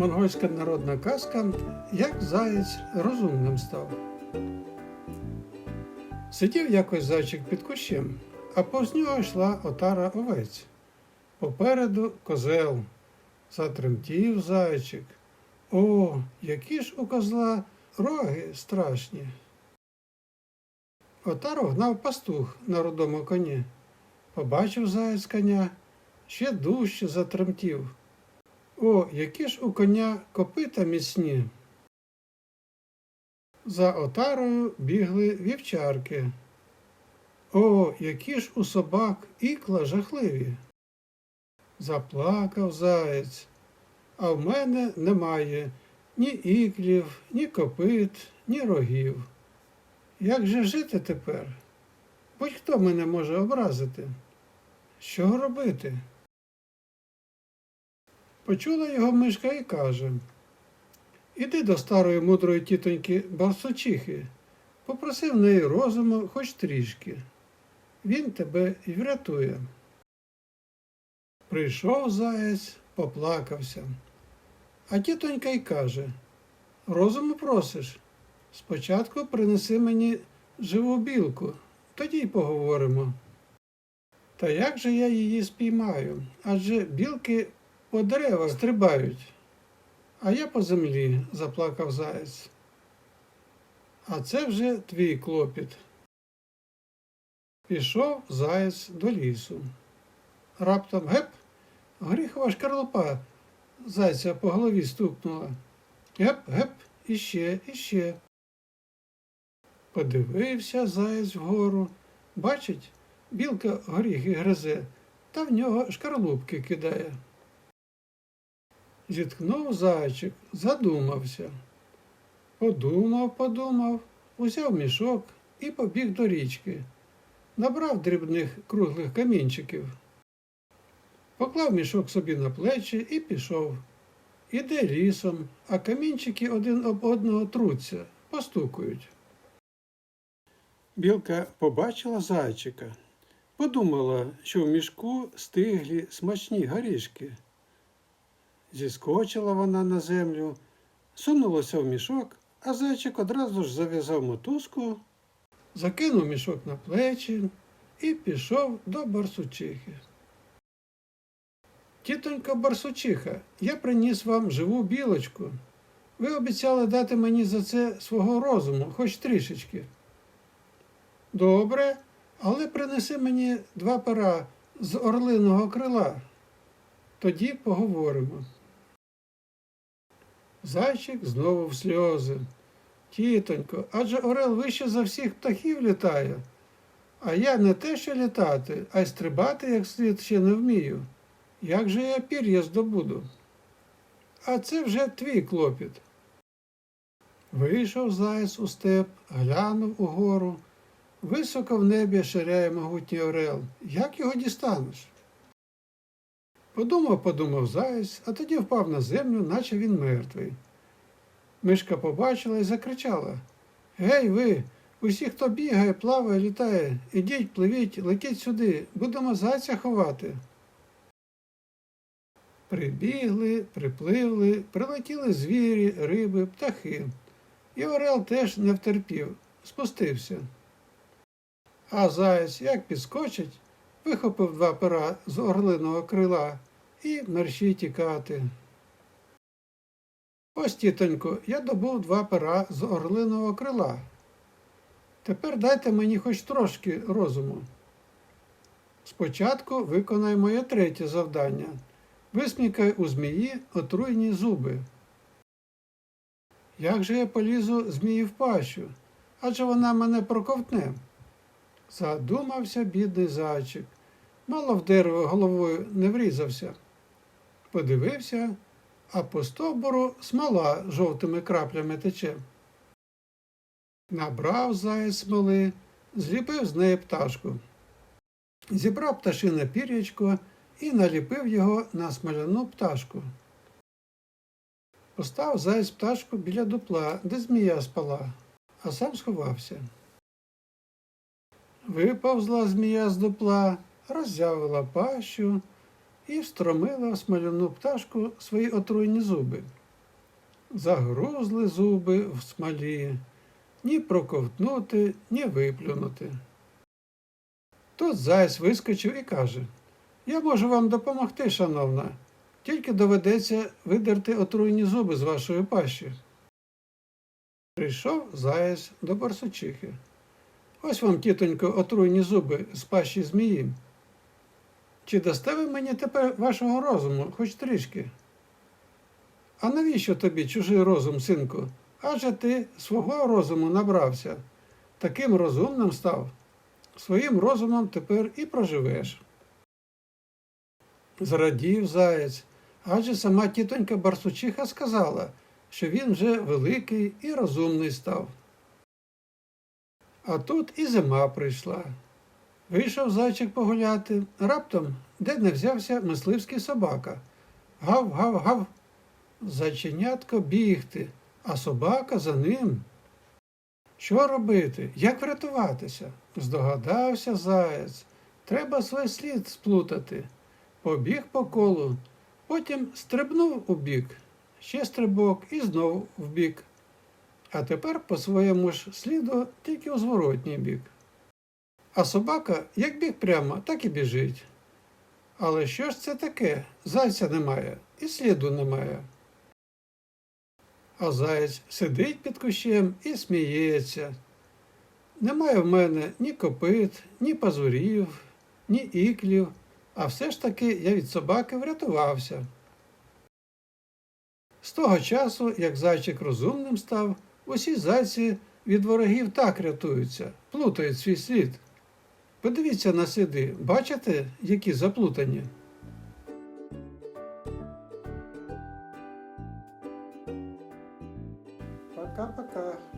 Монгольська народна казка Як заєць розумним став. Сидів якось зайчик під кущем, а повз нього йшла отара овець. Попереду козел. Затремтів зайчик. О, які ж у козла роги страшні. Отару гнав пастух на рудому коні. Побачив заяць коня, ще дужче затремтів. О, які ж у коня копита міцні. За отарою бігли вівчарки. О, які ж у собак ікла жахливі. Заплакав заєць, а в мене немає ні іклів, ні копит, ні рогів. Як же жити тепер? Будь-хто мене може образити. Що робити? Почула його мишка і каже Іди до старої мудрої тітоньки Барсучихи, попроси в неї розуму хоч трішки. Він тебе і врятує. Прийшов заєць, поплакався. А тітонька й каже Розуму просиш? Спочатку принеси мені живу білку, тоді й поговоримо. Та як же я її спіймаю? Адже білки по деревах стрибають, а я по землі, заплакав заєць. А це вже твій клопіт. Пішов заєць до лісу. Раптом геп, горіхова шкарлупа зайця по голові стукнула. Геп, геп, іще, іще. Подивився заєць вгору. Бачить, білка горіхи гризе, та в нього шкарлупки кидає. Зіткнув зайчик, задумався. Подумав, подумав, узяв мішок і побіг до річки. Набрав дрібних круглих камінчиків. Поклав мішок собі на плечі і пішов. Іде лісом, а камінчики один об одного труться, постукують. Білка побачила зайчика, подумала, що в мішку стиглі смачні горішки. Зіскочила вона на землю, сунулася в мішок, а зайчик одразу ж зав'язав мотузку, закинув мішок на плечі і пішов до барсучихи. Тітонько барсучиха, я приніс вам живу білочку. Ви обіцяли дати мені за це свого розуму, хоч трішечки. Добре, але принеси мені два пера з орлиного крила. Тоді поговоримо. Зайчик знову в сльози. Тітонько, адже орел вище за всіх птахів літає, а я не те, що літати, а й стрибати як слід ще не вмію. Як же я пір'я здобуду? А це вже твій клопіт. Вийшов заєць у степ, глянув угору. Високо в небі ширяє могутній орел. Як його дістанеш? Подумав, подумав заєць, а тоді впав на землю, наче він мертвий. Мишка побачила і закричала Гей, ви, усі, хто бігає, плаває, літає, ідіть, пливіть, летіть сюди, будемо зайця ховати. Прибігли, припливли, прилетіли звірі, риби, птахи. І Орел теж не втерпів, спустився. А заєць, як підскочить, вихопив два пера з орлиного крила і мерщій тікати. Ось, тітонько, я добув два пера з орлиного крила. Тепер дайте мені хоч трошки розуму. Спочатку виконай моє третє завдання. Висмікай у змії отруйні зуби. Як же я полізу змії в пащу? Адже вона мене проковтне. Задумався бідний зайчик. Мало в дерево головою не врізався. Подивився, а по стовбуру смола жовтими краплями тече. Набрав заяць смоли, зліпив з неї пташку. Зібрав пташине пір'ячко і наліпив його на смоляну пташку. Постав заяць пташку біля дупла, де змія спала, а сам сховався. Виповзла змія з дупла, роззявила пащу і встромила в смоляну пташку свої отруйні зуби. Загрузли зуби в смолі, ні проковтнути, ні виплюнути. Тут заяць вискочив і каже Я можу вам допомогти, шановна, тільки доведеться видерти отруйні зуби з вашої пащі. Прийшов заяць до барсучихи. Ось вам, тітонько, отруйні зуби з пащі змії. Чи дасте ви мені тепер вашого розуму, хоч трішки? А навіщо тобі чужий розум, синку? Адже ти свого розуму набрався, таким розумним став. Своїм розумом тепер і проживеш. Зрадів заєць, адже сама тітонька Барсучиха сказала, що він вже великий і розумний став. А тут і зима прийшла. Вийшов зайчик погуляти, раптом де не взявся мисливський собака. Гав, гав, гав. Зайченятко бігти, а собака за ним. Що робити? Як врятуватися? Здогадався заєць. Треба свій слід сплутати. Побіг по колу, потім стрибнув у бік, ще стрибок і знов в бік. А тепер по своєму ж сліду тільки у зворотній бік. А собака як біг прямо, так і біжить. Але що ж це таке? Зайця немає і сліду немає. А заєць сидить під кущем і сміється. Немає в мене ні копит, ні пазурів, ні іклів, а все ж таки я від собаки врятувався. З того часу, як зайчик розумним став, усі зайці від ворогів так рятуються, плутають свій слід. Подивіться на сліди, бачите, які заплутані? Пока-пока.